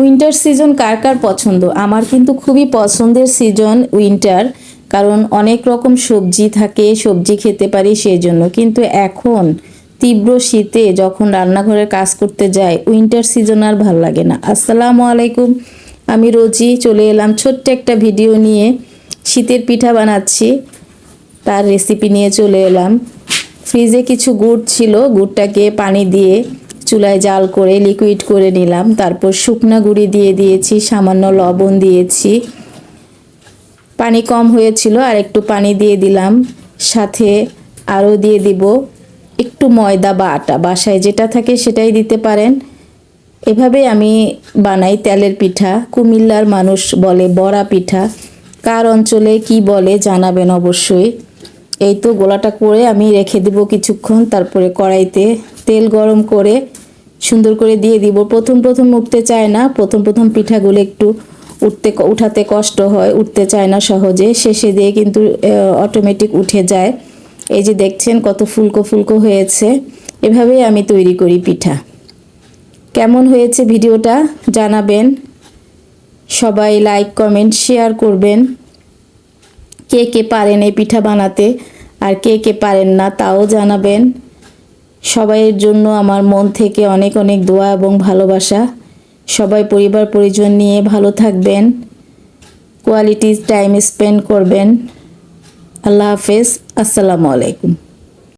Winter season কার কার পছন্দ? আমার কিন্তু খুবই পছন্দের সিজন উইন্টার, কারণ অনেক রকম সবজি থাকে, সবজি খেতে পারি সেই জন্য কিন্তু এখন তীব্র শীতে যখন রান্নাঘরে কাজ করতে যাই, উইন্টার সিজন আর ভালো লাগে না। আসসালামু আলাইকুম, আমি রোজি, চলে এলাম ছোট্ট একটা ভিডিও নিয়ে। শীতের পিঠা বানাচ্ছি, তার রেসিপি নিয়ে চলে এলাম। ফ্রিজে কিছু গুড় ছিল, গুড়টাকে পানি দিয়ে চুলায় জাল করে লিকুইড করে নিলাম। তারপর শুকনা গুঁড়ি দিয়ে দিয়েছি, সামান্য লবণ দিয়েছি। পানি কম হয়েছিল, আর একটু পানি দিয়ে দিলাম। সাথে আরও দিয়ে দিব একটু ময়দা বা আটা। বাসায় যেটা থাকে সেটাই দিতে পারেন। এভাবে আমি বানাই তেলের পিঠা। কুমিল্লার মানুষ বলে বড়া পিঠা। কার অঞ্চলে কি বলে জানাবেন অবশ্যই। এই তো গোলাটা করে আমি রেখে দিব কিছুক্ষণ, তারপরে কড়াইতে তেল গরম করে সুন্দর করে দিয়ে দিব। প্রথম প্রথম উঠতে চায় না, প্রথম প্রথম পিঠাগুলো একটু উঠতে উঠাতে কষ্ট হয়, উঠতে চায় না সহজে। শেষে দিয়ে কিন্তু অটোমেটিক উঠে যায়। এই যে দেখছেন কত ফুলকো ফুলকো হয়েছে। এভাবেই আমি তৈরি করি পিঠা। কেমন হয়েছে ভিডিওটা জানাবেন। সবাই লাইক কমেন্ট শেয়ার করবেন। কে কে পারেন এই পিঠা বানাতে আর কে কে পারেন না তাও জানাবেন। সবাইয়ের জন্য আমার মন থেকে অনেক অনেক দোয়া এবং ভালোবাসা। সবাই পরিবার পরিজন নিয়ে ভালো থাকবেন। কোয়ালিটি টাইম স্পেন্ড করবেন। আল্লাহ হাফেজ। আসসালামু আলাইকুম।